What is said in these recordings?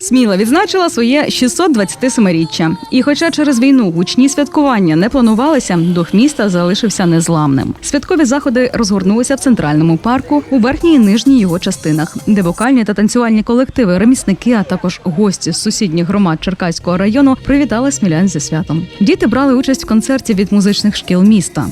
Сміла відзначила своє 627-річчя. І хоча через війну гучні святкування не планувалися, дух міста залишився незламним. Святкові заходи розгорнулися в центральному парку у верхній і нижній його частинах, де вокальні та танцювальні колективи, ремісники, а також гості з сусідніх громад Черкаського району привітали смілян зі святом. Діти брали участь в концерті від музичних шкіл міста.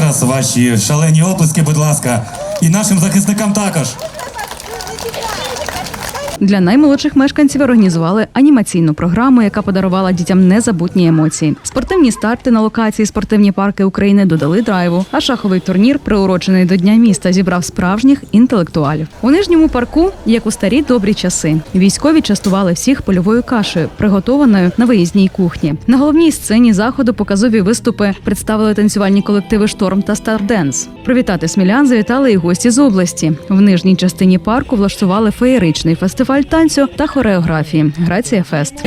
Раз ваші шалені оплески, будь ласка, і нашим захисникам також. Для наймолодших мешканців організували анімаційну програму, яка подарувала дітям незабутні емоції. Спортивні старти на локації спортивні парки України додали драйву. А шаховий турнір, приурочений до Дня міста, зібрав справжніх інтелектуалів. У нижньому парку, як у старі добрі часи, військові частували всіх польовою кашею, приготованою на виїзній кухні. На головній сцені заходу показові виступи представили танцювальні колективи Шторм та Старденс. Привітати смілян завітали і гості з області. В нижній частині парку влаштували феєричний фестиваль танцю та хореографії Грація Фест.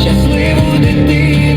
Щасливу дитину,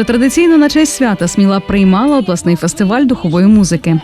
Вже традиційно на честь свята Сміла приймала обласний фестиваль духової музики.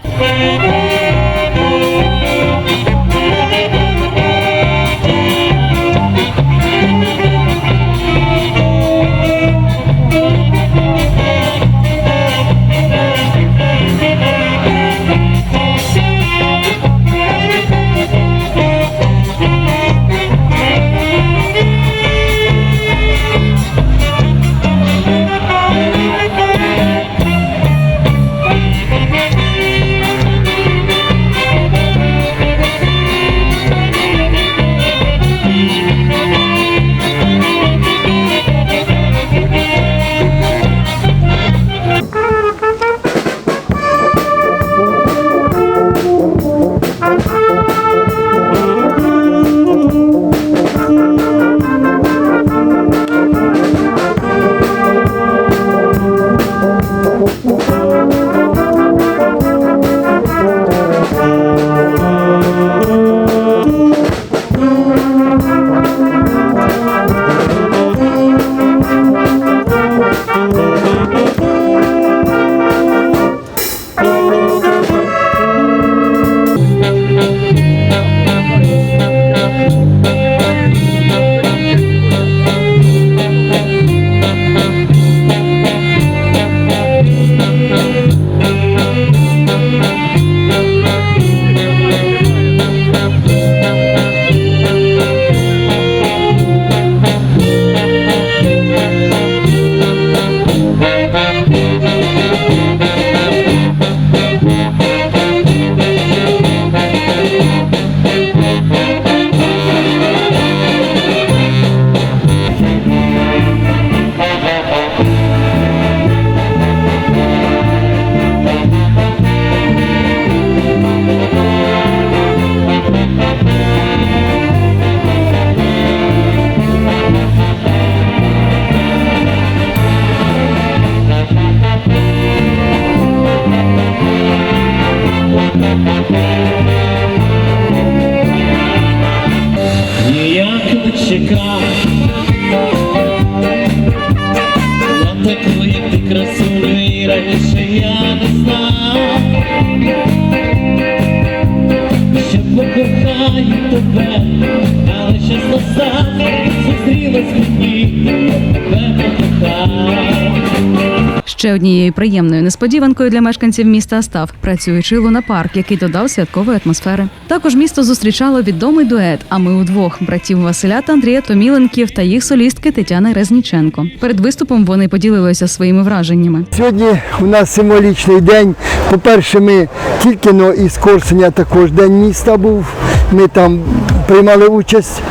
Ще однією приємною несподіванкою для мешканців міста став працюючий лунапарк, який додав святкової атмосфери. Також місто зустрічало відомий дует. А ми удвох братів Василя та Андрія Томіленків та їх солістки Тетяни Резніченко. Перед виступом вони поділилися своїми враженнями. Сьогодні у нас символічний день. По-перше, ми тільки но із Корсуня також день міста був. Ми там приймали участь.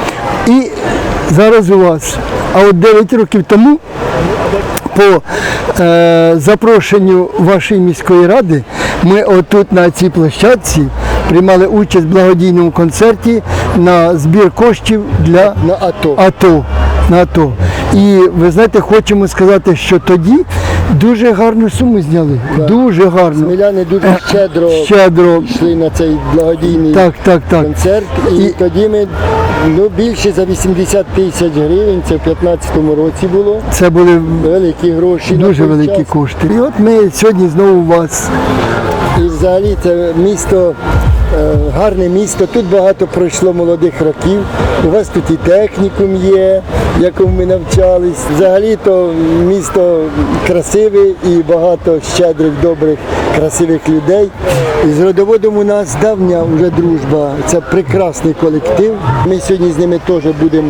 І зараз у вас. А от 9 років тому по е, запрошенню вашої міської ради ми отут на цій площадці приймали участь в благодійному концерті на збір коштів для на АТО. АТО. На АТО. І ви знаєте, хочемо сказати, що тоді дуже гарну суму зняли. Дуже гарну. Сміляни дуже щедро Щедро. йшли на цей благодійний Так, так, так. концерт. І, І- тоді ми ну, більше за 80 тисяч гривень, це в 15-му році було. Це були Великі гроші. дуже великі час. кошти. І от ми сьогодні знову у вас. І взагалі це місто, гарне місто. Тут багато пройшло молодих років. У вас тут і технікум є, в якому ми навчались. Взагалі то місто красиве і багато щедрих, добрих, красивих людей. І з родоводом у нас давня вже дружба. Це прекрасний колектив. Ми сьогодні з ними теж будемо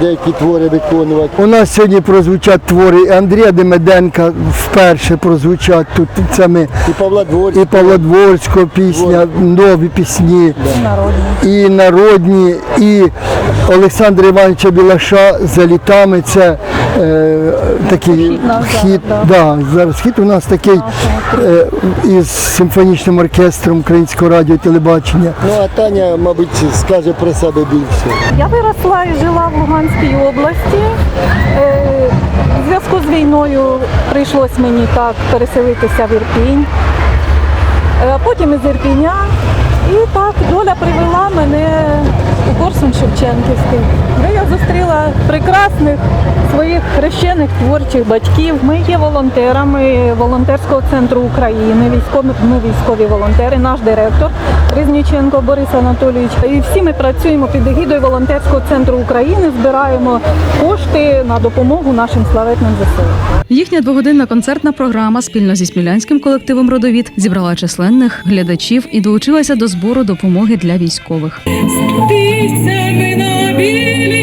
деякі твори виконувати. У нас сьогодні прозвучать твори Андрія Демеденка вперше прозвучать тут. Це ми І Павла Дворського. і Павлодворського пісня, нові пісні, і народні, і Олександра Івановича Білаша за літами. Це е, такий хіт. Да, зараз хіт у нас такий е, із симфонічним оркестром Українського радіо і телебачення. Ну а Таня, мабуть, скаже про себе більше. Я виросла і жила в Луганській області. Е, У зв'язку з війною прийшлось мені так переселитися в Ірпінь. Е, Потім із Ірпіня. І так доля привела мене Корсун Шевченківський, де я зустріла прекрасних своїх хрещених творчих батьків. Ми є волонтерами волонтерського центру України, військові, ми військові волонтери, наш директор Різніченко Борис Анатолійович. І всі ми працюємо під егідою волонтерського центру України, збираємо кошти на допомогу нашим славетним ЗСУ. Їхня двогодинна концертна програма спільно зі смілянським колективом Родовід зібрала численних глядачів і долучилася до збору допомоги для військових. Птицями на білі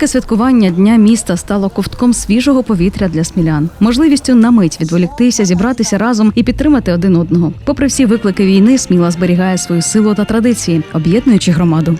Невелике святкування дня міста стало ковтком свіжого повітря для смілян, можливістю на мить відволіктися, зібратися разом і підтримати один одного. Попри всі виклики війни, сміла зберігає свою силу та традиції, об'єднуючи громаду.